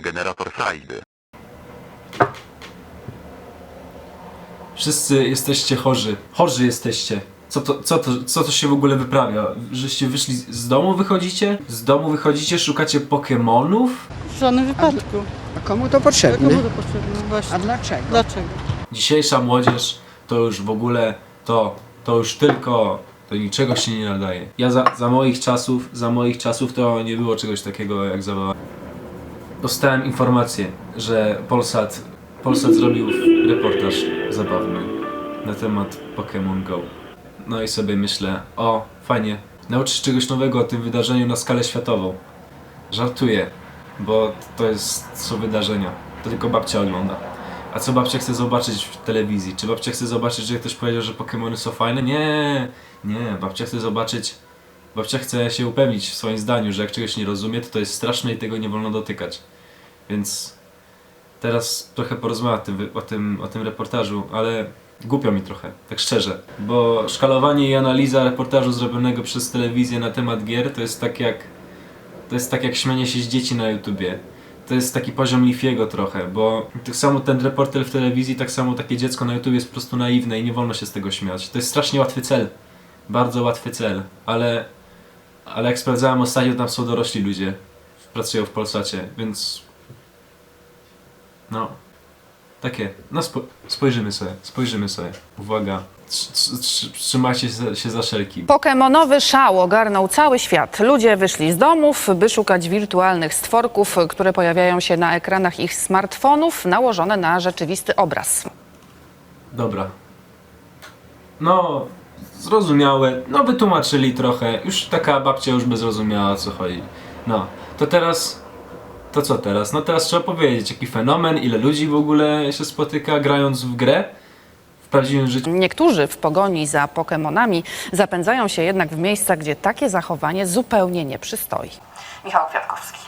Generator frajdy. Wszyscy jesteście chorzy. Chorzy jesteście. Co to, co, to, co to się w ogóle wyprawia? Żeście wyszli z- z domu wychodzicie? Z domu wychodzicie, szukacie Pokemonów? W żadnym wypadku. A komu to Komu potrzebne? to potrzebne? Właśnie. A dlaczego? Dlaczego? Dzisiejsza młodzież to już w ogóle to, to już tylko do niczego się nie nadaje. Ja za, za moich czasów, za moich czasów to nie było czegoś takiego jak zabawa. Dostałem informację, że Polsat, Polsat zrobił reportaż zabawny na temat Pokémon Go. No i sobie myślę, o fajnie, nauczysz czegoś nowego o tym wydarzeniu na skalę światową. Żartuję, bo to jest są wydarzenia. To tylko babcia ogląda. A co babcia chce zobaczyć w telewizji? Czy babcia chce zobaczyć, że ktoś powiedział, że Pokémony są fajne? Nie, nie. Babcia chce zobaczyć. Babcia chce się upewnić w swoim zdaniu, że jak czegoś nie rozumie, to to jest straszne i tego nie wolno dotykać. Więc teraz trochę porozmawiam o tym, o tym, o tym reportażu, ale głupio mi trochę, tak szczerze. Bo szkalowanie i analiza reportażu zrobionego przez telewizję na temat gier to jest tak jak to jest tak jak śmianie się z dzieci na YouTubie. To jest taki poziom Lifiego trochę, bo tak samo ten reporter w telewizji, tak samo takie dziecko na YouTube jest po prostu naiwne i nie wolno się z tego śmiać. To jest strasznie łatwy cel. Bardzo łatwy cel, ale, ale jak sprawdzałem ostatnio, tam są dorośli ludzie, pracują w Polsacie, więc no, takie, no spo, spojrzymy sobie, spojrzymy sobie. Uwaga, Tr- tr- tr- trzymajcie się- się za szelki. Pokemonowy szał ogarnął cały świat. Ludzie wyszli z domów, by szukać wirtualnych stworków, które pojawiają się na ekranach ich smartfonów, nałożone na rzeczywisty obraz. Dobra. No, zrozumiałe. No, wytłumaczyli trochę. Już taka babcia już by zrozumiała o co chodzi. No, to teraz. To co teraz? No teraz trzeba powiedzieć, jaki fenomen, ile ludzi w ogóle się spotyka grając w grę w prawdziwym życiu. Niektórzy w pogoni za Pokemonami zapędzają się jednak w miejsca, gdzie takie zachowanie zupełnie nie przystoi. Michał Kwiatkowski.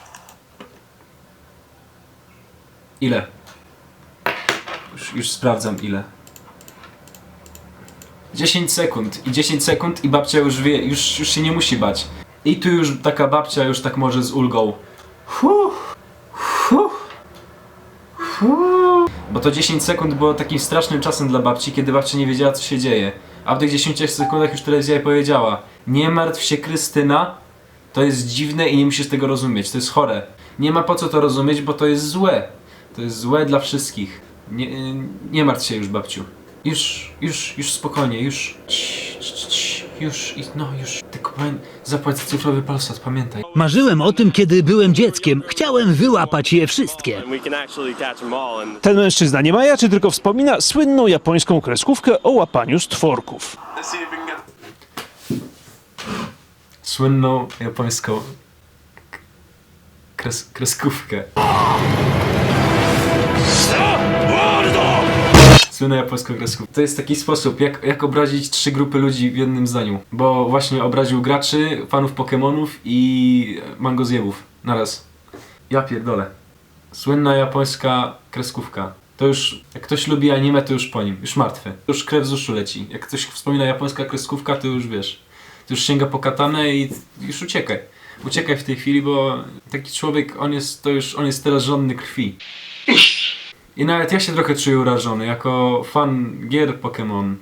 Ile? Już, już sprawdzam ile. 10 sekund i 10 sekund i babcia już wie, już, już się nie musi bać. I tu już taka babcia już tak może z ulgą. Huh, huh, Bo to 10 sekund było takim strasznym czasem dla babci, kiedy babcia nie wiedziała co się dzieje. A w tych 10 sekundach już telewizja jej powiedziała Nie martw się Krystyna, to jest dziwne i nie musisz tego rozumieć, to jest chore. Nie ma po co to rozumieć, bo to jest złe. To jest złe dla wszystkich. Nie, nie martw się już, babciu. Już, już, już spokojnie, już. Cii, cii, cii, Już, no już. Tylko pamię- zapłać za cyfrowy Polsat, pamiętaj. Marzyłem o tym, kiedy byłem dzieckiem. Chciałem wyłapać je wszystkie. Ten mężczyzna nie majaczy, tylko wspomina słynną japońską kreskówkę o łapaniu stworków. Słynną japońską k- kres, kreskówkę. Słynną japońską kreskówkę. To jest taki sposób, jak, jak obrazić trzy grupy ludzi w jednym zdaniu. Bo właśnie obraził graczy, fanów Pokémonów i mangozjebów. Naraz. Ja pierdolę. Słynna japońska kreskówka. To już, jak ktoś lubi anime, to już po nim. Już martwy. Już krew z uszu leci. Jak ktoś wspomina japońska kreskówka, to już wiesz. To już sięga po katanę i już uciekaj. Uciekaj w tej chwili, bo taki człowiek, on jest, to już, on jest teraz żonny krwi. I nawet ja się trochę czuję urażony, jako fan gier Pokémon.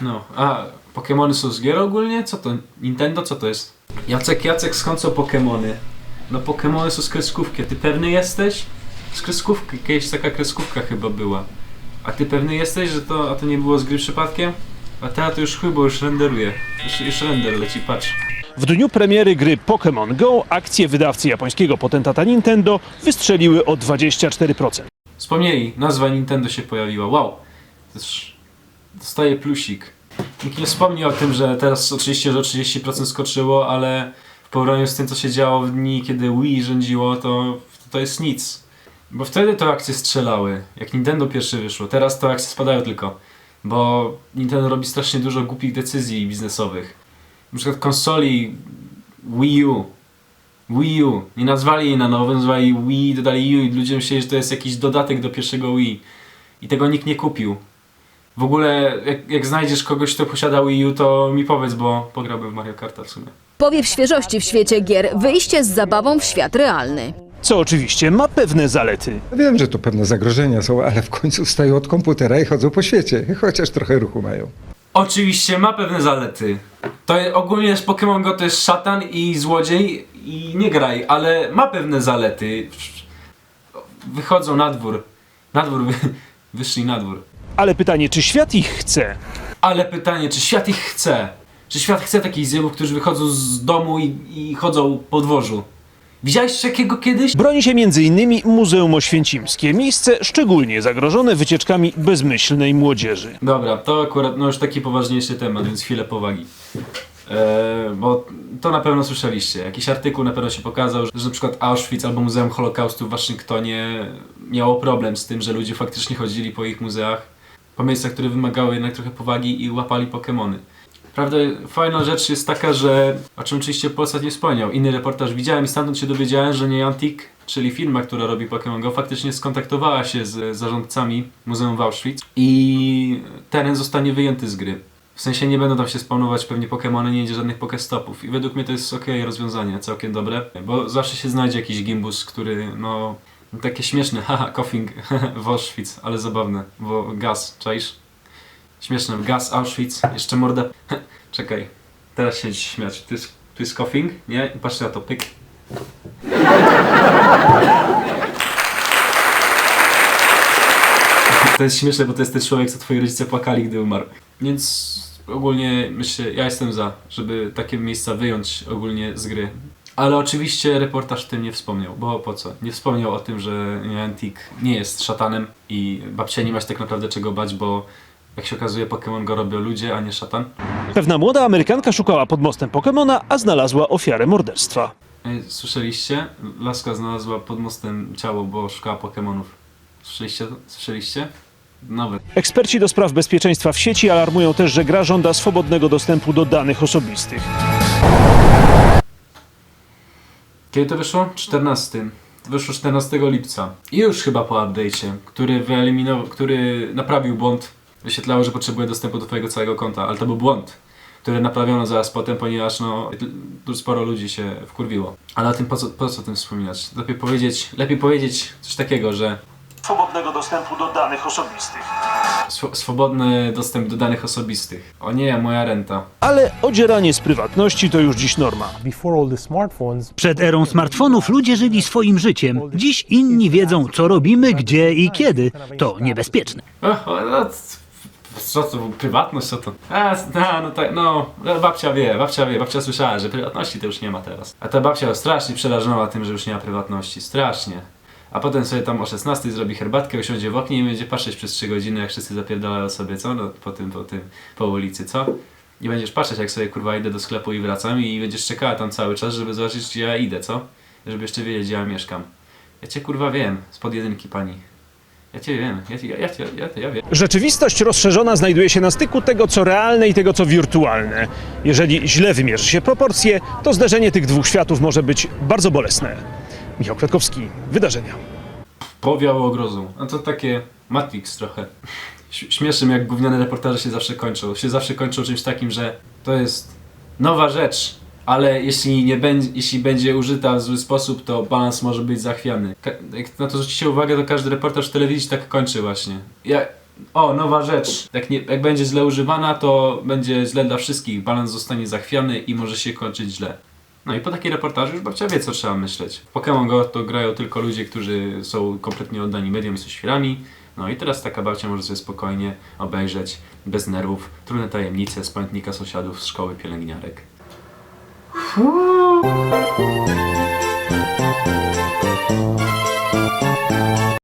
No, a Pokémony są z gier ogólnie? Co to? Nintendo? Co to jest? Jacek, Jacek, skąd są Pokémony? No Pokémony są z kreskówki, ty pewny jesteś? Z kreskówki, kiedyś taka kreskówka chyba była. A ty pewny jesteś, że to, a to nie było z gry przypadkiem? A teraz to już chuj, bo już renderuje. Już, już render leci, patrz. W dniu premiery gry Pokémon Go akcje wydawcy japońskiego potentata Nintendo wystrzeliły o 24%. Wspomnieli, nazwa Nintendo się pojawiła. Wow. Też dostaje plusik. Nikt nie wspomni o tym, że teraz oczywiście że o 30% skoczyło, ale w porównaniu z tym, co się działo w dni, kiedy Wii rządziło, to, to jest nic. Bo wtedy to akcje strzelały, jak Nintendo pierwszy wyszło. Teraz to akcje spadają tylko. Bo Nintendo robi strasznie dużo głupich decyzji biznesowych. Na przykład konsoli Wii U Wii U. Nie nazwali jej na nowo, nazwali Wii, dodali U i ludzie myśleli, że to jest jakiś dodatek do pierwszego Wii. I tego nikt nie kupił. W ogóle, jak, jak znajdziesz kogoś, kto posiada Wii U, to mi powiedz, bo pograłbym w Mario Karta w sumie. Powiew świeżości w świecie gier, wyjście z zabawą w świat realny. co oczywiście ma pewne zalety. Wiem, że tu pewne zagrożenia są, ale w końcu wstają od komputera i chodzą po świecie, chociaż trochę ruchu mają. Oczywiście ma pewne zalety. To je- ogólnie jest Pokémon Go to jest szatan i złodziej i nie graj, ale ma pewne zalety. Wychodzą na dwór. Na dwór, wy, wyszli na dwór. Ale pytanie, czy świat ich chce? Ale pytanie, czy świat ich chce? Czy świat chce takich zjebów, którzy wychodzą z domu i, i chodzą po dworzu? Widziałeś takiego kiedyś? Broni się m.in. Muzeum Oświęcimskie, miejsce szczególnie zagrożone wycieczkami bezmyślnej młodzieży. Dobra, to akurat no już taki poważniejszy temat, więc chwilę powagi. Eee, bo to na pewno słyszeliście. Jakiś artykuł na pewno się pokazał, że na przykład Auschwitz albo Muzeum Holokaustu w Waszyngtonie miało problem z tym, że ludzie faktycznie chodzili po ich muzeach, po miejscach, które wymagały jednak trochę powagi i łapali Pokemony. Prawda, fajna rzecz jest taka, że, o czym oczywiście Polsat nie wspomniał, inny reportaż widziałem i stamtąd się dowiedziałem, że Niantic, czyli firma, która robi Pokémon Go, faktycznie skontaktowała się z zarządcami Muzeum w Auschwitz i teren zostanie wyjęty z gry. W sensie nie będą tam się spawnować pewnie Pokémony, nie będzie żadnych Pokestopów i według mnie to jest okej rozwiązanie, całkiem dobre, bo zawsze się znajdzie jakiś gimbus, który no... Takie śmieszne, haha, coughing w Auschwitz, ale zabawne, bo gaz, czaisz? Śmieszne, gaz Auschwitz, jeszcze morda. Czekaj, teraz się śmiać. Tu jest, tu jest coughing, nie? I patrzcie na to, pyk. To jest śmieszne, bo to jest ten człowiek, co twoi rodzice płakali, gdy umarł. Więc ogólnie myślę, ja jestem za, żeby takie miejsca wyjąć ogólnie z gry. Ale oczywiście reportaż tym nie wspomniał, bo po co? Nie wspomniał o tym, że Niantic nie jest szatanem i babcia nie ma się tak naprawdę czego bać, bo jak się okazuje Pokémon go robią ludzie, a nie szatan. Pewna młoda Amerykanka szukała pod mostem Pokemona, a znalazła ofiarę morderstwa. Ej, Słyszeliście? Laska znalazła pod mostem ciało, bo szukała Pokemonów. Słyszeliście? to? Słyszeliście? Nawet. Eksperci do spraw bezpieczeństwa w sieci alarmują też, że gra żąda swobodnego dostępu do danych osobistych. Kiedy to wyszło? 14. Wyszło 14 lipca. I już chyba po update'cie, który wyeliminował, który naprawił błąd. Wyświetlało, że potrzebuje dostępu do twojego całego konta, ale to był błąd, który naprawiono zaraz potem, ponieważ no, sporo ludzi się wkurwiło. Ale o tym po co, po co o tym wspominać? Lepiej powiedzieć, lepiej powiedzieć coś takiego, że Swobodnego dostępu do danych osobistych. swo- swobodny dostęp do danych osobistych. O nie, moja renta. Ale odzieranie z prywatności to już dziś norma. Przed erą smartfonów ludzie żyli swoim życiem. Dziś inni wiedzą, co robimy, gdzie i kiedy. To niebezpieczne. O, o, no, c- co to, prywatność, co to? A, s- a, no tak, no, no, babcia wie, babcia wie, babcia słyszała, że prywatności to już nie ma teraz. A ta babcia strasznie przerażona tym, że już nie ma prywatności, strasznie. A potem sobie tam o 16 zrobi herbatkę, usiądzie w oknie i będzie patrzeć przez 3 godziny, jak wszyscy zapierdalają sobie, co? No, po tym, po tym, po ulicy, co? I będziesz patrzeć, jak sobie kurwa idę do sklepu i wracam i będziesz czekała tam cały czas, żeby zobaczyć, gdzie ja idę, co? Żeby jeszcze wiedzieć, gdzie ja mieszkam. Ja cię kurwa wiem, spod jedynki pani. Ja cię wiem, ja, cię- ja, ja, ja, ja, ja wiem. Rzeczywistość rozszerzona znajduje się na styku tego, co realne i tego, co wirtualne. Jeżeli źle wymierzy się proporcje, to zderzenie tych dwóch światów może być bardzo bolesne. Michał Kwiatkowski, Wydarzenia. Powiało grozą. No to takie Matrix trochę. Ś- Śmieszy mnie, jak gówniane reportaże się zawsze kończą. Się zawsze kończą czymś takim, że to jest nowa rzecz, ale jeśli, nie będzie, jeśli będzie użyta w zły sposób, to balans może być zachwiany. Jak na to zwrócicie uwagę, to każdy reportaż w telewizji tak kończy właśnie. Ja, o, nowa rzecz. Jak, nie, jak będzie źle używana, to będzie źle dla wszystkich. Balans zostanie zachwiany i może się kończyć źle. No i po takiej reportażu już babcia wie, co trzeba myśleć. W Pokémon Go to grają tylko ludzie, którzy są kompletnie oddani mediom i są świrami. No i teraz taka babcia może sobie spokojnie obejrzeć, bez nerwów, trudne tajemnice z pamiętnika sąsiadów z szkoły pielęgniarek. Fuuu.